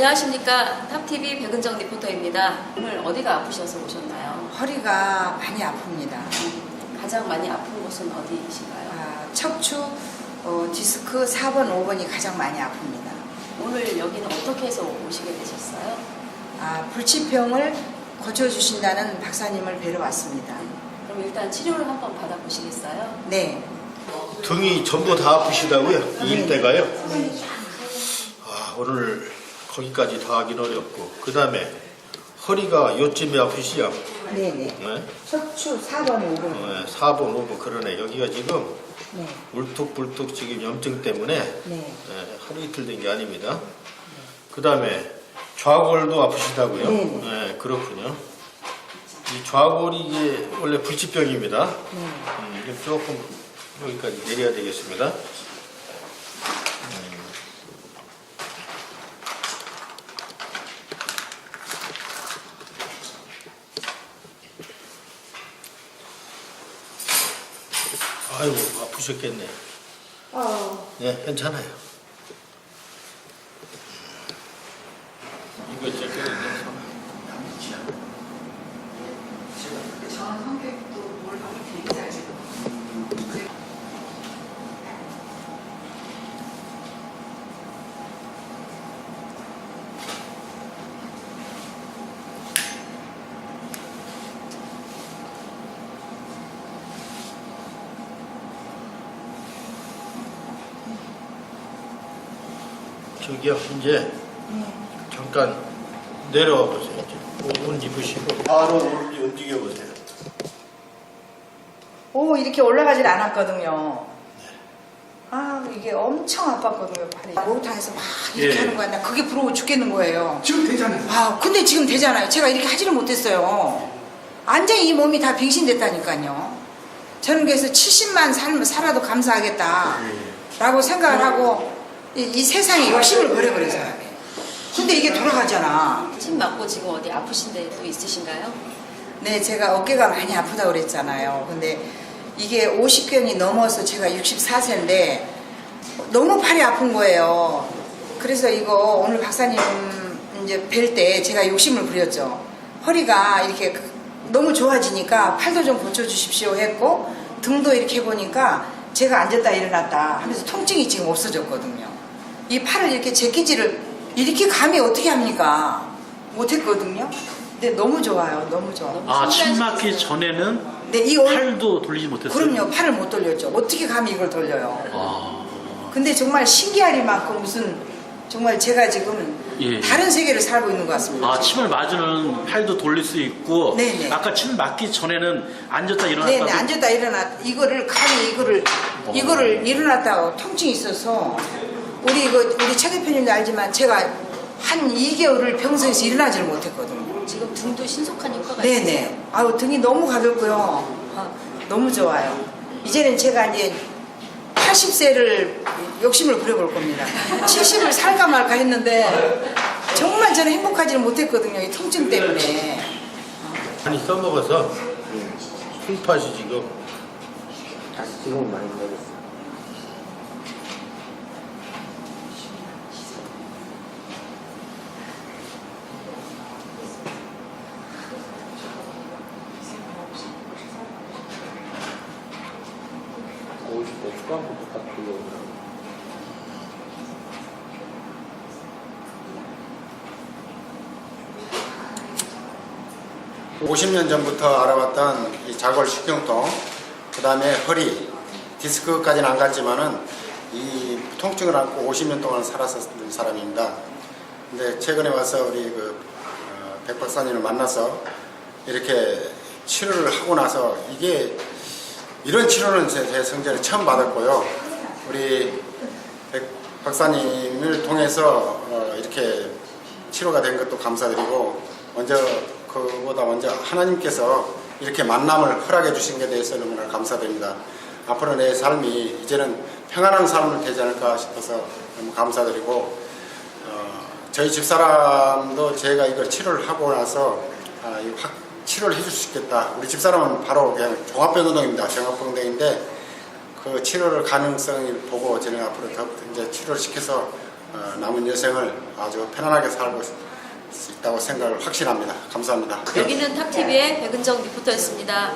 안녕하십니까. 탑TV 백은정 리포터입니다. 오늘 어디가 아프셔서 오셨나요? 허리가 많이 아픕니다. 가장 많이 아픈 곳은 어디이신가요? 아, 척추 어, 디스크 4번, 5번이 가장 많이 아픕니다. 오늘 여기는 어떻게 해서 오시게 되셨어요? 아, 불치병을 고쳐주신다는 박사님을 뵈러 왔습니다. 그럼 일단 치료를 한번 받아보시겠어요? 네. 등이 전부 다 아프시다고요? 네. 이 일대가요? 아, 오늘 거기까지 다 하긴 어렵고 그 다음에 허리가 요쯤이 아프시죠? 네네. 네? 척추 4번, 5번. 어, 4번, 5번 그러네 여기가 지금 네. 울뚝불뚝 지금 염증 때문에 네. 네, 하루 이틀 된 게 아닙니다 그 다음에 좌골도 아프시다고요? 네네. 네, 그렇군요 이 좌골이 이게 원래 불치병입니다 네. 음, 조금 여기까지 내려야 되겠습니다. 아이고 아프셨겠네. 어, 네, 괜찮아요. 이거 제거는요. 저는 성격도 뭘 하고 되게 잘 지금. 저기요 이제 잠깐 내려와 보세요. 이제 옷 입으시고 바로 움직여 보세요. 오, 이렇게 올라가질 않았거든요. 아, 이게 엄청 아팠거든요, 팔이. 목욕탕에서 막 이렇게 예. 하는 거야. 나 그게 부러워 죽겠는 거예요. 지금 되잖아요. 아, 근데 지금 되잖아요. 제가 이렇게 하지를 못했어요. 완전히 이 몸이 다 빙신됐다니까요. 저는 그래서 70만 살, 살아도 감사하겠다. 라고 생각을 하고 이, 이 세상에 욕심을 버려버려서요. 근데 이게 돌아가잖아. 침 맞고 지금 어디 아프신 데또 있으신가요? 네, 제가 어깨가 많이 아프다고 그랬잖아요. 근데 이게 50견이 넘어서 제가 64세인데 너무 팔이 아픈 거예요. 그래서 이거 오늘 박사님 이제 뵐 때 제가 욕심을 부렸죠. 허리가 이렇게 그- 너무 좋아지니까 팔도 좀 고쳐주십시오 했고 등도 이렇게 해보니까 제가 앉았다 일어났다 하면서 통증이 지금 없어졌거든요. 이 팔을 이렇게 제끼지를 이렇게 감이 어떻게 합니까? 못했거든요. 근데 너무 좋아요. 너무 좋아. 아, 침. 맞기 전에는 네, 이 올, 팔도 돌리지 못했어요. 그럼요. 팔을 못 돌렸죠. 어떻게 감히 이걸 돌려요? 아, 근데 정말 신기하리만큼 무슨 정말 제가 지금 예. 다른 세계를 살고 있는 것 같습니다. 아, 지금. 침을 맞으면 팔도 돌릴 수 있고 네네. 아까 침 맞기 전에는 앉았다 일어났다 네네 앉았다 일어났 이거를 감히 이거를 어. 이거를 일어났다가 통증이 있어서 우리 이거 우리 최 대표님도 알지만 제가 한 2개월을 병성에서 일어나지를 못했거든요. 지금 등도 신속한 효과가 있으세요? 네네. 아유 등이 너무 가볍고요. 아, 너무 좋아요. 이제는 제가 이제 80세를 욕심을 부려볼 겁니다. 70을 살까 말까 했는데 정말 저는 행복하지는 못했거든요. 이 통증 때문에. 많이 써먹어서 술팥이 지금 다시 지금은 많이 먹었어. 오십 대 초반부터 딱 들려오더라고. 50년 전부터 알아봤던 이 자골 식경통, 그 다음에 허리, 디스크까지는 안 갔지만은 이 통증을 안고 50년 동안 살았었던 사람입니다. 근데 최근에 와서 우리 그, 어, 백 박사님을 만나서 이렇게 치료를 하고 나서 이게 이런 치료는 제, 제 성전에 처음 받았고요. 우리 백 박사님을 통해서 어, 이렇게 치료가 된 것도 감사드리고 먼저 그보다 먼저 하나님께서 이렇게 만남을 허락해 주신 것에 대해서 너무나 감사드립니다. 앞으로 내 삶이 이제는 평안한 삶을 되지 않을까 싶어서 너무 감사드리고 어, 저희 집사람도 제가 이걸 치료를 하고 나서 아, 이확 치료를 해줄 수 있겠다. 우리 집사람은 바로 그냥 종합병원동입니다. 종합병원동인데 그 치료를 가능성을 보고 저는 앞으로 더 이제 치료를 시켜서 어, 남은 여생을 아주 편안하게 살고 수 있다고 생각을 확신합니다. 감사합니다. 여기는 탑TV의 백은정 리포터였습니다.